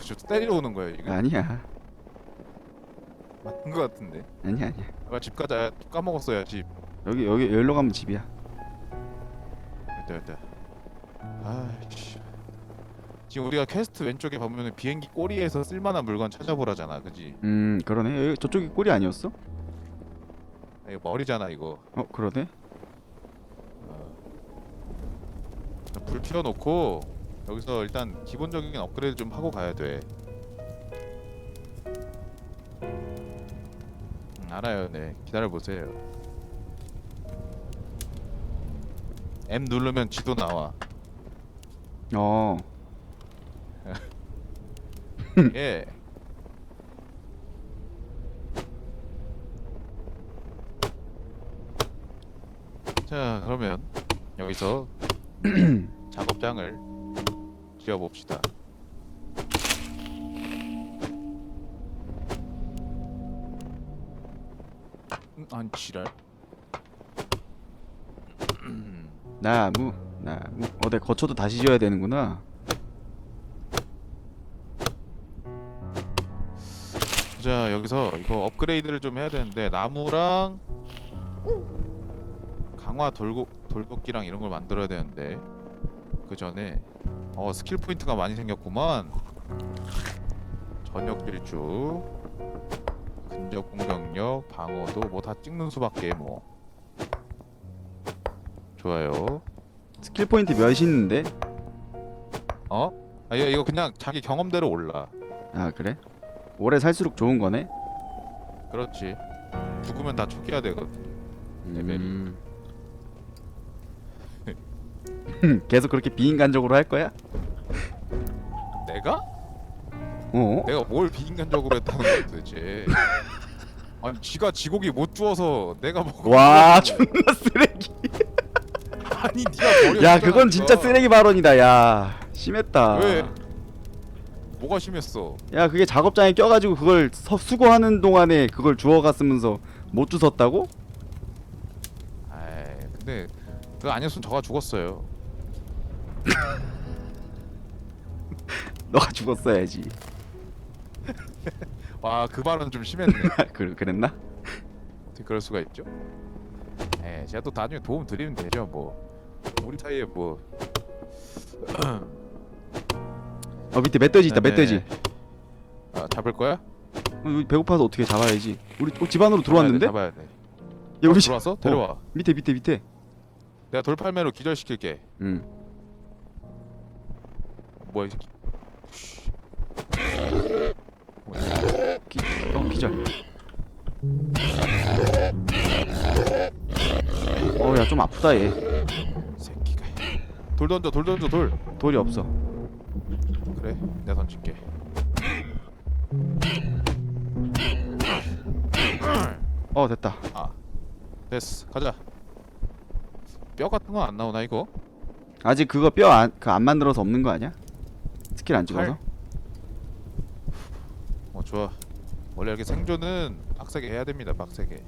저 때리러 오는 거야 지금? 아니야 맞는 거 같은데. 아니야 아니야 아까 집 가자. 까먹었어요 집. 여기 여기 여기로 가면 집이야 됐다 됐다. 아이씨. 지금 우리가 퀘스트 왼쪽에 보면 비행기 꼬리에서 쓸만한 물건 찾아보라잖아, 그지? 음 그러네 여기 저쪽이 꼴이 아니었어? 이거 머리잖아 이거. 어 그러네 불 피워놓고 여기서 일단 기본적인 업그레이드 좀 하고 가야 돼. 음, 알아요, 네. 기다려 보세요. M 누르면 지도 나와. 어 예. 자, 그러면 여기서 작업장을 지어봅시다. 음, 안 지랄. 나무 나무 어 내가 거쳐도 다시 지어야 되는구나 자, 여기서 이거 업그레이드를 좀 해야 되는데 나무랑 강화 돌고 돌도끼랑 이런 걸 만들어야 되는데 그 전에 어 스킬 포인트가 많이 생겼구만. 전역 질주, 근접 공격력, 방어도 뭐 다 찍는 수밖에 뭐. 좋아요. 스킬 포인트 몇이 있는데? 어? 아 이거, 이거 그냥 자기 경험대로 올라. 아 그래? 오래 살수록 좋은 거네? 그렇지. 죽으면 다 초기화 되거든. 레벨이. 음. 계속 그렇게 비인간적으로 할 거야? 내가? 어? 내가 뭘 비인간적으로 했다는 거야 도대체 아니 지가 지고기 못 주워서 내가 먹어 와 존나 쓰레기 아니 니가 버려 야 그건 진짜 쓰레기 발언이다 야 심했다 왜? 뭐가 심했어 야 그게 작업장에 껴가지고 그걸 서, 수거하는 동안에 그걸 주워갔으면서 못 주웠다고? 아이 근데 그거 아니었으면 저가 죽었어요 너가 죽었어야지 와 그 발언 좀 심했네 그, 그랬나? 어떻게 그럴 수가 있죠 에 제가 또 나중에 도움 드리면 되죠 뭐 우리 사이에 뭐 어 밑에 멧돼지 있다 네. 멧돼지 아, 잡을 거야? 어, 우리 배고파서 어떻게 잡아야지 우리 어, 집 안으로 들어왔는데? 잡아야 돼, 잡아야 돼. 야, 우리 집- 들어왔어? 데려와 밑에 밑에 밑에 내가 돌팔매로 기절시킬게 응 뭐야 이 새끼. 기, 어 기절. 어야 좀 아프다 얘. 새끼가. 돌 던져 돌 던져 돌. 돌이 없어. 그래 내가 던질게. 어 됐다. 아 됐어. 가자. 뼈 같은 거 안 나오나 이거? 아직 그거 뼈안그안 만들어서 없는 거 아니야? 스킬 안 찍어서? 칼? 어 좋아 원래 이렇게 생존은 빡세게 해야 됩니다 빡세게 야,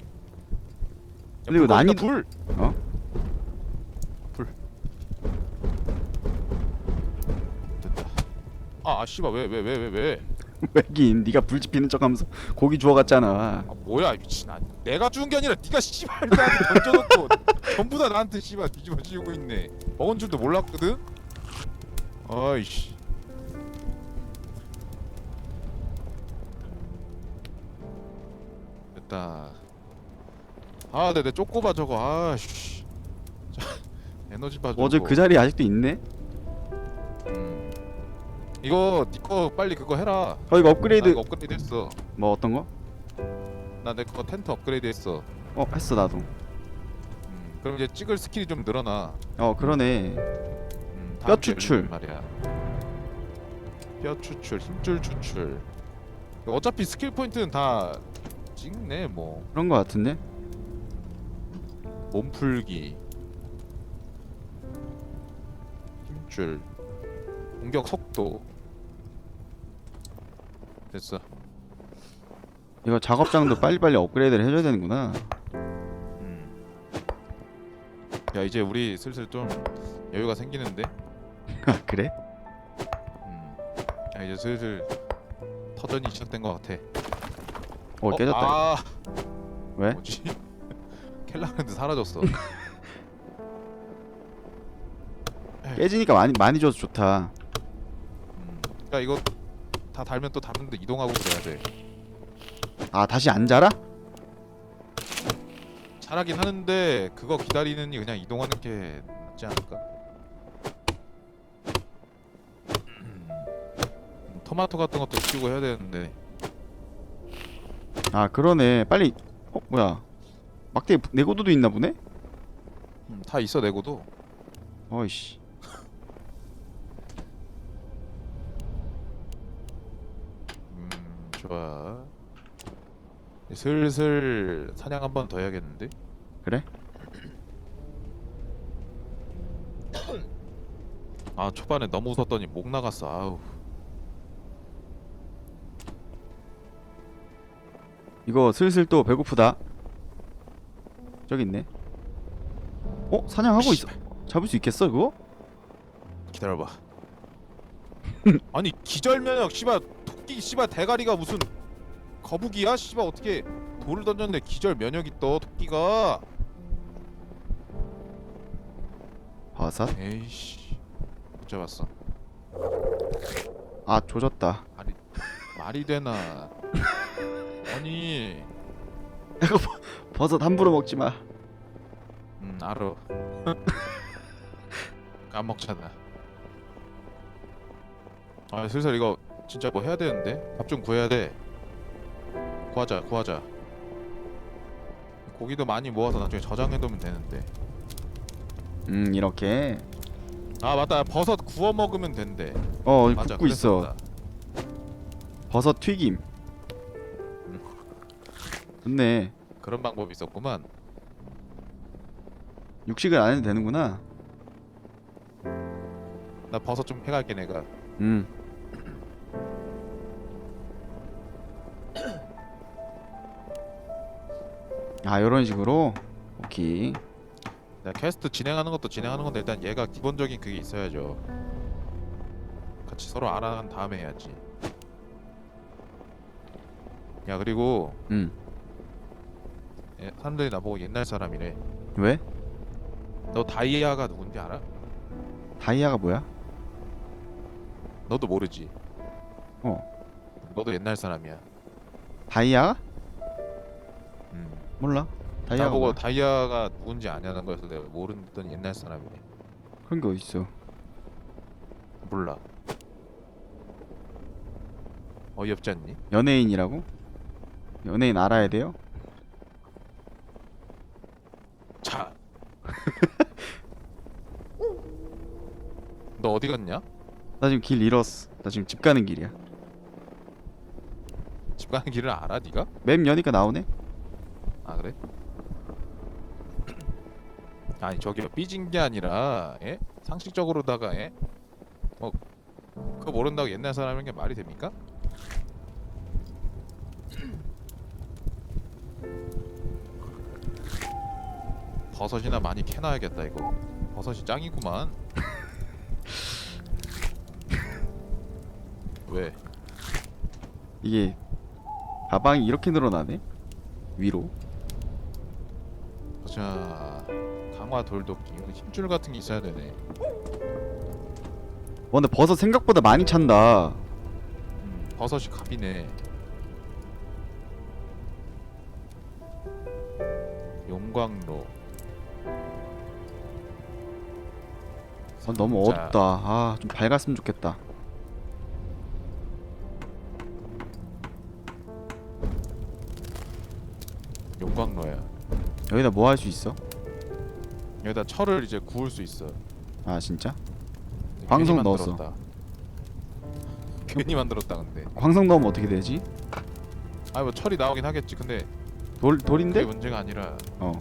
근데 이거 불 난이도- 불! 어? 불 됐다 아, 아 씨발 왜 왜 왜 왜 왜, 왜긴 네가 불 지피는 척하면서 고기 주워갔잖아 아 뭐야 이 미친 아, 내가 죽은 게 아니라 네가 씨발 나한테 던져놓고 전부 다 나한테 씨발 뒤집어 씌우고 있네 먹은 줄도 몰랐거든? 아이씨 됐다 아 네네 쪼꼬바 저거 아씨 에너지 바 어제 그 자리 아직도 있네? 음. 이거 니거 빨리 그거 해라 어 이거 나 업그레이드 이거 업그레이드 했어 뭐 어떤 거? 나 내 거 텐트 업그레이드 했어 어 했어 나도 음, 그럼 이제 찍을 스킬이 좀 늘어나. 어 그러네 음, 뼈 추출. 말이야. 뼈 추출, 힘줄 추출. 어차피 스킬 포인트는 다 찍네 뭐. 그런 거 같은데? 몸풀기, 힘줄, 공격 속도. 됐어. 이거 작업장도 빨리빨리 업그레이드를 해줘야 되는구나 음. 야 이제 우리 슬슬 좀 여유가 생기는데. 아, 그래? 음. 야 이제 슬슬 터전이 시작된 것 같아. 어 깨졌다 아, 왜? 뭐지? 켈라랜드 사라졌어. 깨지니까 많이 많이 줘서 좋다 음, 그러니까 이거 다 달면 또 다른 데 이동하고 그래야 돼. 아 다시 안 자라? 잘하긴 하는데 그거 기다리느니 그냥 이동하는 게 낫지 않을까? 음, 토마토 같은 것도 키우고 해야 되는데 아 그러네. 빨리 어 뭐야. 막대 내고도도 있나 보네? 음, 다 있어 내고도. 어이씨. 음 좋아. 슬슬 사냥 한 번 더 해야겠는데? 그래? 아 초반에 너무 웃었더니 목 나갔어. 아우 이거 슬슬 또 배고프다. 저기 있네. 어? 사냥하고 있어. 잡을 수 있겠어 그거? 기다려봐. 아니 기절 면역 씨발 토끼 씨발 대가리가 무슨 거북이야? 씨발 어떻게 돌을 던졌는데 기절 면역이 떠 토끼가. 버섯? 에이씨. 못 잡았어. 아 조졌다. 말이 말이 되나 아니. 버섯 함부로 먹지 마. 음 알아 까먹잖아. 아 슬슬 이거 진짜 뭐 해야 되는데? 밥 좀 구해야 돼. 구하자 구하자. 고기도 많이 모아서 나중에 저장해두면 되는데. 음 이렇게. 아 맞다. 버섯 구워 먹으면 된대. 어 맞아 굽고 있어. 그랬었다. 버섯 튀김. 음. 좋네. 그런 방법이 있었구만. 육식을 안 해도 되는구나. 나 버섯 좀 해갈게 내가. 음. 아, 요런 식으로. 오케이. 내가 퀘스트 진행하는 것도 진행하는 건데 일단 얘가 기본적인 그게 있어야죠. 같이 서로 알아간 다음에 해야지. 야 그리고 음. 예, 사람들이 나보고 옛날 사람이래 왜? 너 다이아가 누군지 알아? 다이아가 뭐야? 너도 모르지 어. 너도 옛날 사람이야 다이아가? 음. 몰라. 다이아가 나보고 뭐야? 다이아가 누군지 아냐는 거여서 내가 모르던 옛날 사람이래 그런 게 어딨어. 몰라 어이없지 않니? 연예인이라고? 연예인 알아야 돼요? 자. 너 어디 갔냐? 나 지금 길 잃었어. 나 지금 집 가는 길이야. 집 가는 길을 알아, 네가? 맵 여니까 나오네? 아 그래? 아니 저기요 삐진 게 아니라 예? 상식적으로다가 예? 뭐 그거 모른다고 옛날 사람인 게 말이 됩니까? 버섯이나 많이 캐놔야겠다 이거 버섯이 짱이구만 왜? 이게 가방이 이렇게 늘어나네? 위로. 자 강화 돌도끼 여기 힘줄 같은 게 있어야 되네 어, 근데 버섯 생각보다 많이 찬다. 음, 버섯이 갑이네. 용광로. 어, 너무. 어둡다. 아, 좀 밝았으면 좋겠다. 용광로야. 여기다 뭐 할 수 있어? 여기다 철을 이제 구울 수 있어. 아, 진짜? 괜히 광석 넣었어. 만들었다. 괜히 만들었다 근데. 광석 넣으면 어떻게 되지? 아 뭐 철이 나오긴 하겠지. 근데 돌 그게 돌인데? 문제가 아니라 어.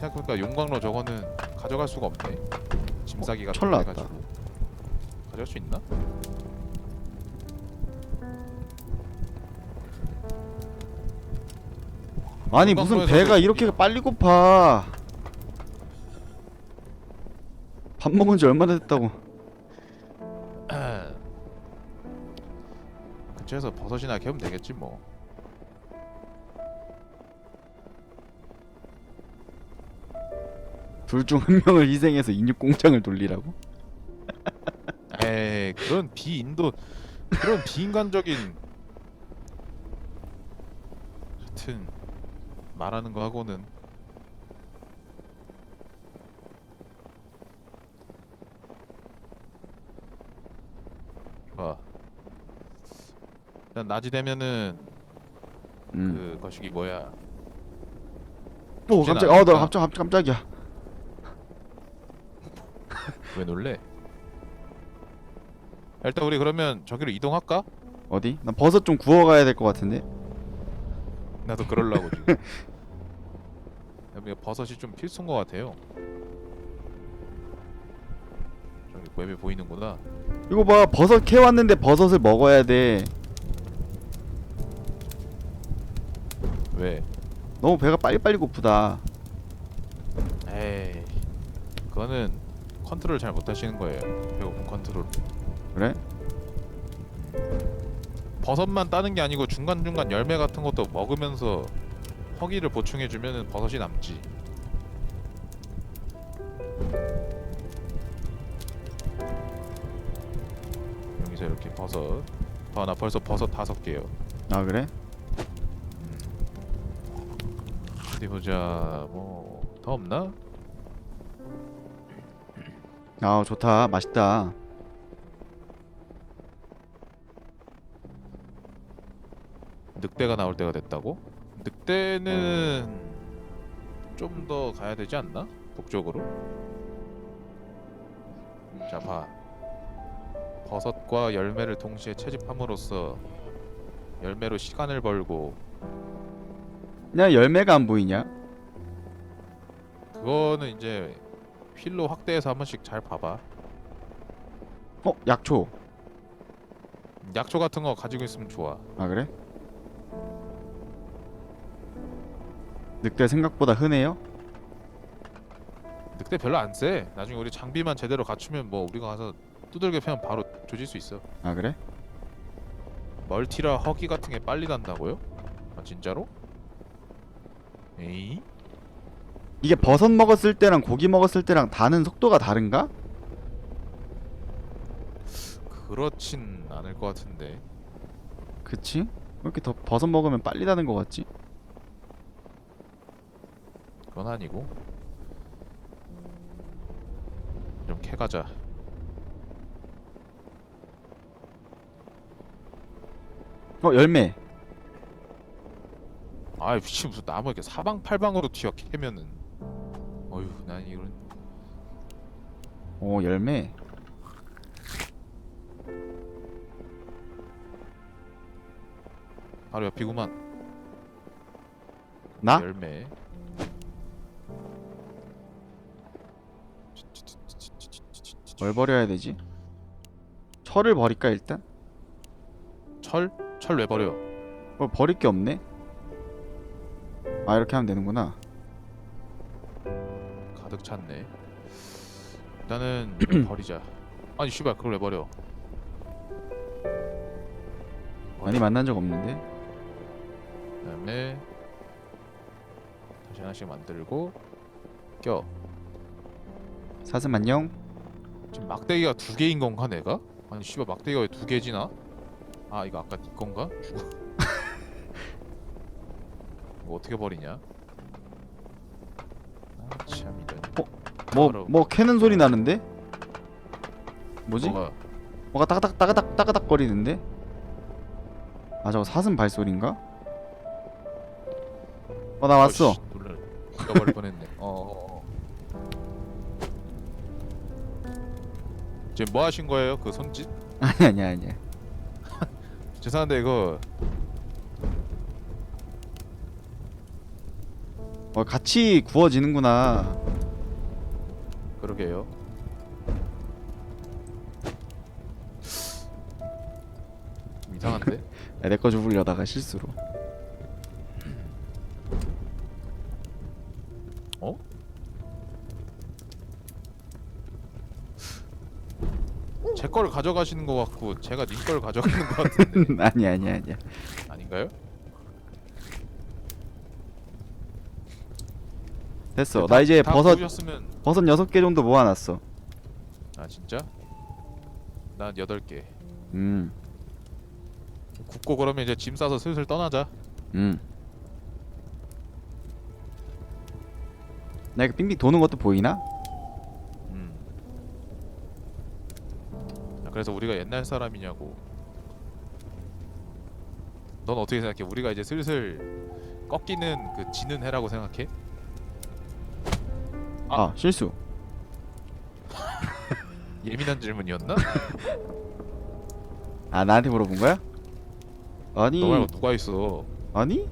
생각해보니까 용광로 저거는 가져갈 수가 없네. 짐 싸기가 철 나왔다. 편해가지고. 가져갈 수 있나? 아니 무슨 배가 이렇게. 빨리 고파? 밥 먹은 지 얼마나 됐다고? 근처에서 버섯이나 캐면 되겠지 뭐. 둘 중 한 명을 희생해서 인육 공장을 돌리라고? 에이 그런 비인도 그런 비인간적인 하여튼 말하는 거 하고는 봐 일단 낮이 되면은 음. 그 거시기 뭐야 오 쉽진 깜짝. 어나 않으니까. 깜짝 깜짝 깜짝이야. 왜 놀래 일단 우리 그러면 저기로 이동할까? 어디? 난 버섯 좀 구워가야 될 것 같은데. 나도 그럴라고 지금 여기 버섯이 좀 필수인 것 같아요 저기 웹에 보이는구나 이거 봐 버섯 캐 왔는데 버섯을 먹어야 돼. 왜? 너무 배가 빨리빨리 고프다. 에이 그거는 컨트롤 잘 못하시는 거예요. 배고픈 컨트롤. 그래? 버섯만 따는 게 아니고 중간중간 열매 같은 것도 먹으면서 허기를 보충해주면 버섯이 남지. 여기서 이렇게 버섯. 아 나 벌써 버섯 다섯 개요. 아 그래? 어디 보자. 뭐 더 없나? 아 좋다 맛있다. 늑대가 나올 때가 됐다고? 늑대는 좀 더 가야 되지 않나? 북쪽으로? 자 봐. 버섯과 열매를 동시에 채집함으로써 열매로 시간을 벌고 그냥 열매가 안 보이냐? 그거는 이제 휠로 확대해서 한 번씩 잘 봐봐. 어 약초. 약초 같은 거 가지고 있으면 좋아. 아 그래? 늑대 생각보다 흔해요? 늑대 별로 안 세. 나중에 우리 장비만 제대로 갖추면 뭐 우리가 가서 두들겨 패면 바로 조질 수 있어. 아 그래? 멀티라 허기 같은 게 빨리 단다고요? 아 진짜로? 에이? 이게 버섯 먹었을 때랑 고기 먹었을 때랑 다는 속도가 다른가? 그렇진 않을 것 같은데 그치? 왜 이렇게 더 버섯 먹으면 빨리 다는 것 같지? 그건 아니고 좀 캐가자 어 열매. 아이 미친 무슨 나무 이렇게 사방팔방으로 튀어 캐면은 어휴 난 이런 오 열매. 바로 옆이구만 나? 열매 뭘 버려야 되지? 철을 버릴까 일단? 철? 철 왜 버려? 뭐 버릴 게 없네. 아 이렇게 하면 되는구나. 가득 찼네 일단은 버리자 아니 씨발 그걸 왜 버려 많이 만난 적 없는데. 그다음에 다시 하나씩 만들고 껴 사슴 안녕. 지금 막대기가 두 개인 건가 내가? 아니 씨발 막대기가 왜 두 개지나? 아 이거 아까 네 건가? 죽어 이거 어떻게 버리냐? 뭐 바로. 뭐 캐는 소리 나는데? 뭐지? 뭐가 뭐가 따가닥 따가닥 따가닥 거리는데? 아 저거 사슴 발소리인가? 어 나 왔어. 어이씨, 놀라 죽어버릴 뻔했네 어 어 어 지금 뭐 하신 거예요? 그 손짓? 아니 아니야 아니야. 죄송한데 이거 어 같이 구워지는구나. 그러게요 좀 이상한데? 내거 주우려다가 실수로. 어? 제걸 가져가시는 것 같고 제가 님 걸 가져가는 것 같은데 아니 아니 아니야. 아닌가요? 됐어. 나 이제 다 버섯 구우셨으면 버섯 여섯 개 정도 모아놨어. 아 진짜? 난 여덟 개 음, 굽고 그러면 이제 짐 싸서 슬슬 떠나자 음. 나 이거 빙빙 도는 것도 보이나? 음. 아, 그래서 우리가 옛날 사람이냐고 넌 어떻게 생각해? 우리가 이제 슬슬 꺾이는 그 지는 해라고 생각해? 아, 실수. 예민한 질문이었나? 아 나한테 물어본 거야? 아니 너 말고 누가 있어 아니?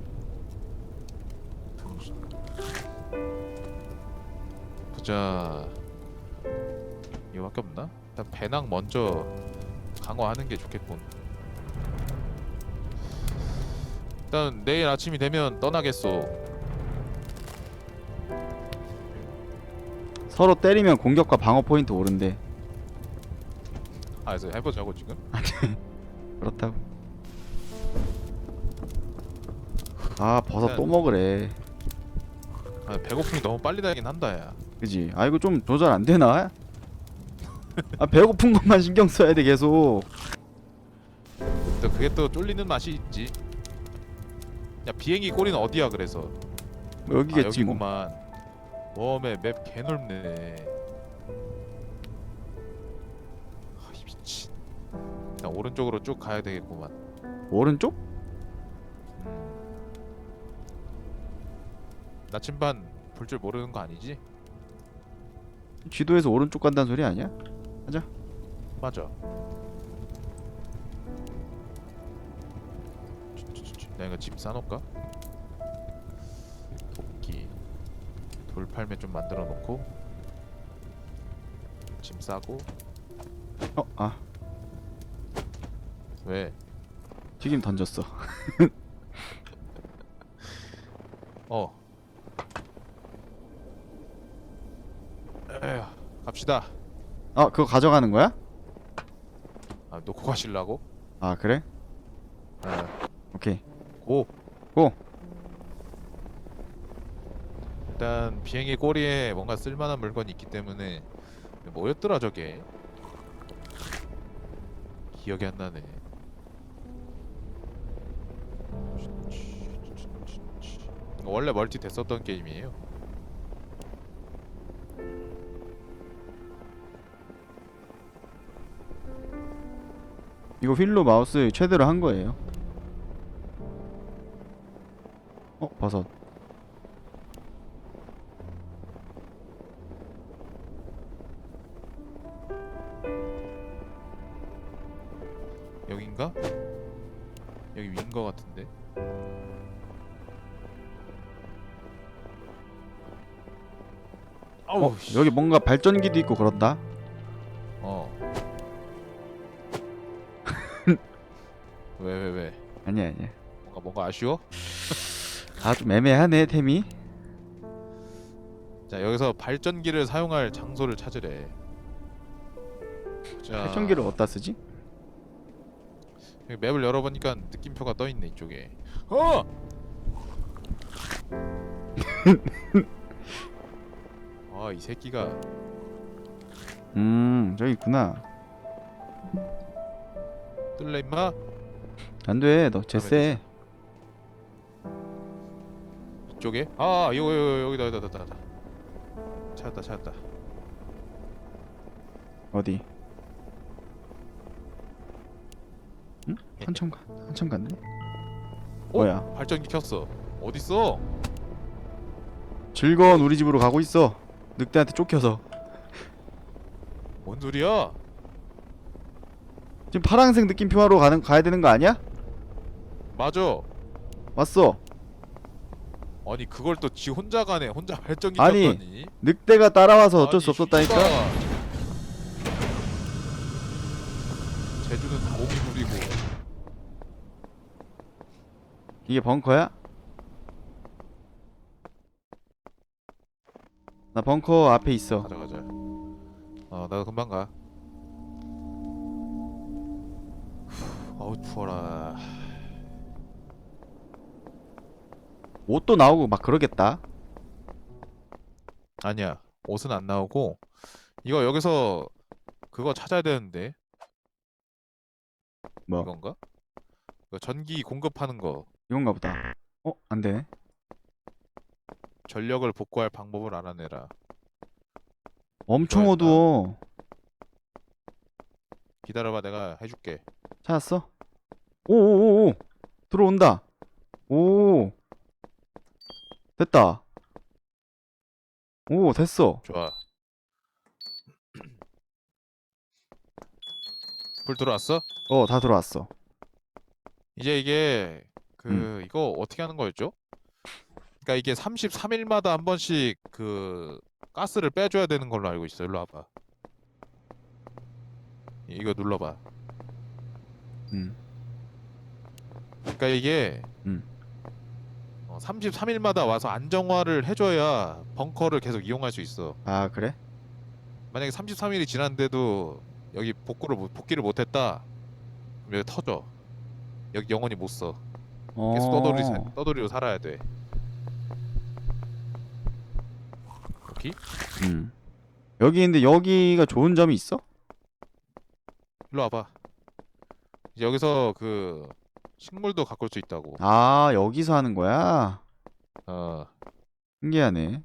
보자 이거밖에 없나? 일단 배낭 먼저 강화하는 게 좋겠군 일단 내일 아침이 되면 떠나겠소 서로 때리면 공격과 방어 포인트 오른대. 아 그래서 해보자고 지금? 그렇다고. 아 버섯 또 먹으래. 아 배고픔이 너무 빨리 달긴 한다 야 그지? 아 이거 좀 조절 안 되나? 아 배고픈 것만 신경 써야 돼 계속. 또 그게 또 쫄리는 맛이 있지 야 비행기 꼬리는 어디야 그래서 뭐 여기겠지 아, 뭐. 여기구만 웜에 맵 개넓네 아이 미친 그냥 오른쪽으로 쭉 가야 되겠구만 오른쪽? 나침반 볼 줄 모르는 거 아니지? 지도에서 오른쪽 간다는 소리 아니야? 맞아 쭈쭈쭈쭈. 내가 집 싸놓을까? 돌팔매 좀 만들어 놓고 짐 싸고 어, 아 왜? 튀김 던졌어. 어 에휴 갑시다 아 그거 가져가는 거야? 아 놓고 가실라고? 아 그래? 아, 오케이. 고 고. 일단 비행기 꼬리에 뭔가 쓸만한 물건이 있기 때문에 뭐였더라 저게 기억이 안 나네 원래 멀티 됐었던 게임이에요 이거 휠로 마우스 최대로 한 거예요. 어 버섯. 여기 뭔가 발전기도 있고 그렇다. 어. 왜 왜 왜? 아니야 아니야. 뭔가 뭔가 아쉬워? 아 좀 애매하네 템이. 자 여기서 발전기를 사용할 장소를 찾으래. 자 발전기를 어디다 쓰지? 여기 맵을 열어보니까 느낌표가 떠 있네 이쪽에. 어! 아 이 새끼가 음 저기 있구나. 뜰래 임마? 안돼 너 제세. 이쪽에? 아 이거 이거 여기다 여기다 여기다 여기다. 찾았다 찾았다. 어디? 응? 한참 가 한참 갔네. 어? 뭐야? 발전기 켰어. 어디 있어? 즐거운 우리 집으로 가고 있어. 늑대한테 쫓겨서. 뭔 소리야? 지금 파란색 느낌표하러 가는 가야 되는 거 아니야? 맞아. 왔어. 아니 그걸 또 지 혼자 가네. 혼자 발전기 아니, 켰더니. 늑대가 따라와서 어쩔 아니, 수 없었다니까. 씨발. 제주는 다 오기 부리고. 이게 벙커야? 나 벙커 앞에 있어. 가자 가자. 어 나도 금방 가. 아우 추워라. 옷도 나오고 막 그러겠다. 아니야 옷은 안 나오고 이거 여기서 그거 찾아야 되는데 뭐 이건가? 전기 공급하는 거 이건가 보다. 어, 안 되네. 전력을 복구할 방법을 알아내라. 엄청? 어두워. 기다려봐 내가 해줄게. 찾았어? 오오오오 들어온다. 오 됐다. 오 됐어. 좋아. 불 들어왔어? 어 다 들어왔어. 이제 이게 그 음. 이거 어떻게 하는 거였죠? 그러니까 이게 33일마다 한 번씩 그 가스를 빼줘야 되는 걸로 알고 있어. 일로 와봐. 이거 눌러봐. 음. 그러니까 이게 음. 어, 33일마다 와서 안정화를 해줘야 벙커를 계속 이용할 수 있어. 아 그래? 만약에 33일이 지났는데도 여기 복구를 못, 복귀를 못했다. 그럼 여기 터져. 여기 영원히 못 써. 어. 계속 떠돌이 사- 떠돌이로 살아야 돼. 여기? 음. 여기 근데 여기가 좋은 점이 있어? 일로 와봐. 이제 여기서 그 식물도 가꿀 수 있다고. 아 여기서 하는 거야? 어 신기하네.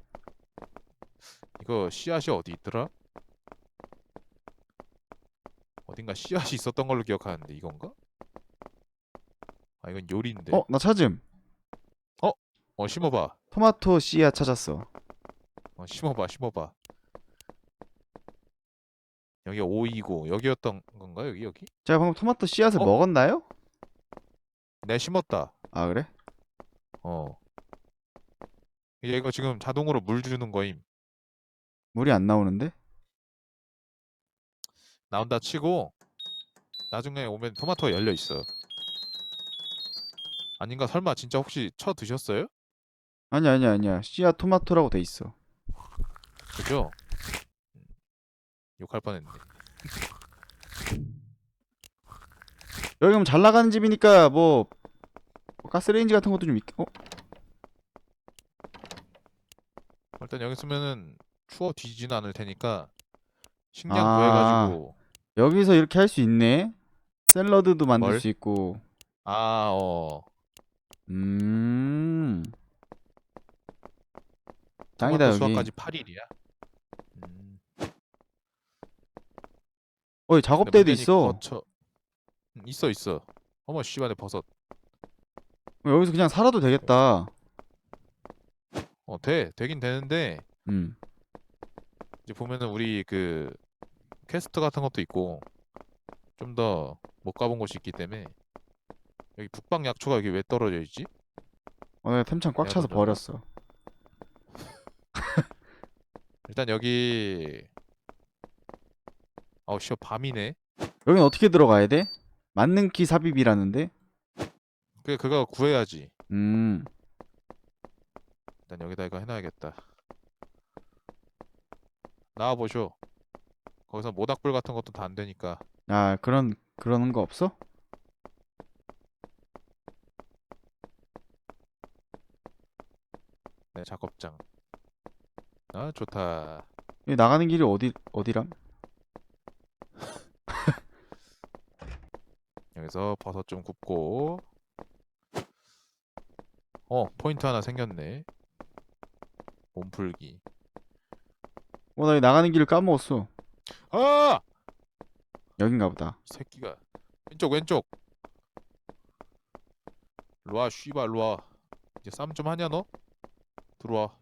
이거 씨앗이 어디 있더라? 어딘가 씨앗이 있었던 걸로 기억하는데 이건가? 아 이건 요리인데. 어 나 찾음. 어 심어봐. 토마토 씨앗 찾았어. 어 심어봐 심어봐. 여기 5이고 여기였던 건가 여기 여기? 제가 방금 토마토 씨앗을 어? 먹었나요? 내 심었다. 아 그래? 어. 이거 지금 자동으로 물 주는 거임. 물이 안 나오는데? 나온다 치고 나중에 오면 토마토가 열려 있어. 아닌가 설마 진짜 혹시 쳐 드셨어요? 아니 아니 아니야. 씨앗 토마토라고 돼 있어. 그죠? 음, 욕할 뻔했네. 여기 그럼 잘 나가는 집이니까 뭐 가스레인지 같은 것도 좀 있. 어? 일단 여기 있으면은 추워 뒤지진 않을 테니까 식량 아. 구해가지고 여기서 이렇게 할 수 있네. 샐러드도 만들 뭘? 수 있고. 아 어. 음. 토마토 여기. 수확까지 8일이야. 어, 여기 작업대도 있어. 거쳐... 음, 있어 있어. 어머 씨발에 버섯. 여기서 그냥 살아도 되겠다. 어 돼. 되긴 되는데 음. 이제 보면은 우리 그 퀘스트 같은 것도 있고 좀 더 못 가본 곳이 있기 때문에 여기 북방 약초가 여기 왜 떨어져 있지? 어, 내가 템창 꽉 내가 차서? 버렸어. 일단 여기 아우 씨 밤이네. 여긴 어떻게 들어가야 돼? 만능키 삽입이라는데? 그 그거 구해야지. 음. 일단 여기다 이거 해놔야겠다. 나와 보쇼. 거기서 모닥불 같은 것도 다 안 되니까. 아, 그런 그러는 거 없어? 네 작업장. 아 좋다. 여기 나가는 길이 어디 어디람? 여기서 버섯 좀 굽고. 어 포인트 하나 생겼네. 몸풀기. 어, 나 나가는 길을 까먹었어. 아! 여긴가 보다. 이 새끼가 왼쪽 왼쪽. 로아 쉬바 로아. 이제 싸움 좀 하냐 너? 들어와.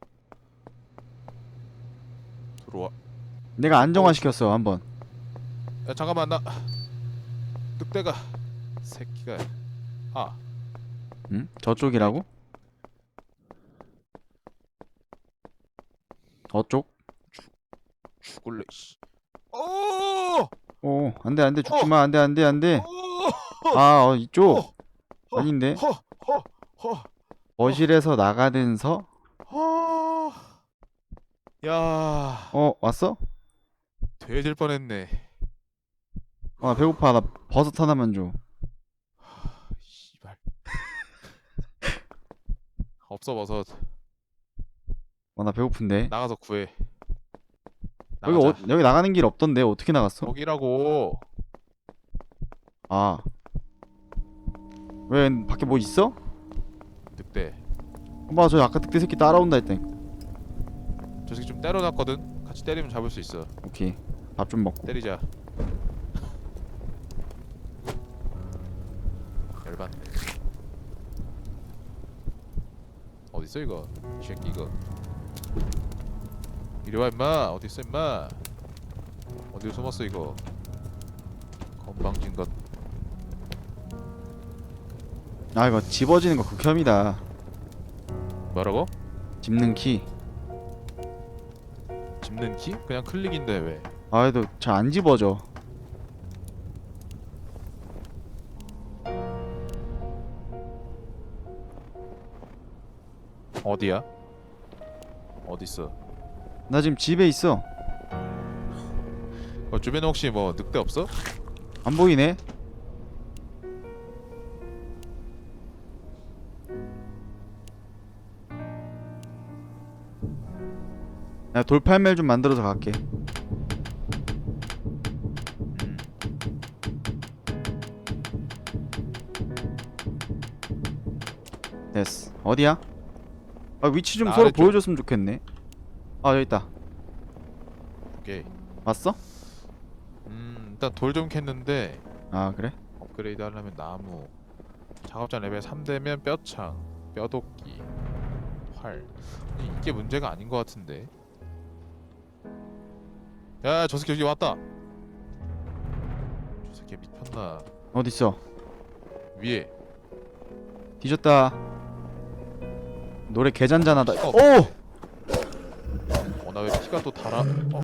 들어와. 내가 안정화 시켰어 한번. 야 잠깐만 나 늑대가 새끼가 아 응? 저쪽이라고? 저쪽? 죽을래 씨. 어! 오, 안돼 안돼 죽지 마 안돼 안돼 안돼. 어! 아, 어, 이쪽 어! 아닌데. 거실에서 나가면서 허! 야, 어 왔어? 돼질 뻔했네. 아 배고파 나 버섯 하나만 줘. 없어 버섯. 어, 나 배고픈데. 나가서 구해. 여기 어, 나가자. 여기 나가는 길 없던데 어떻게 나갔어? 거기라고. 아. 왜 밖에 뭐 있어? 늑대. 엄마 저 아까 늑대 새끼 따라온다 했더니. 저 새끼 좀 때려놨거든. 같이 때리면 잡을 수 있어. 오케이. 밥 좀 먹고. 때리자. 열받네. 어디 있어 이거? 이 새끼 이거. 이리 와 임마. 어디 있어 임마. 어디로 숨었어 이거? 건방진 것. 아 이거 집어지는 거 극혐이다. 뭐라고? 집는 키. 집는 키? 그냥 클릭인데 왜? 아 그래도 잘안 집어져. 어디야? 어디 있어? 나 지금 집에 있어. 어, 주변에 혹시 뭐 늑대 없어? 안 보이네. 야 돌팔멜 좀 만들어서 갈게. 음. 됐어. 어디야? 아 위치 좀나 서로 아래쪽. 보여줬으면 좋겠네. 아 여기 있다. 오케이. 왔어? 음, 일단 돌 좀 캤는데 아 그래? 업그레이드 하려면 나무 작업자 레벨 3되면 뼈창 뼈도끼 활 아니, 이게 문제가 아닌 것 같은데 야저 새끼 여기 왔다 저 새끼 미쳤나 어디 있어? 위에 뒤졌다. 노래 개잔잔하다. 어. 오! 어나 왜 피가 또 달아 어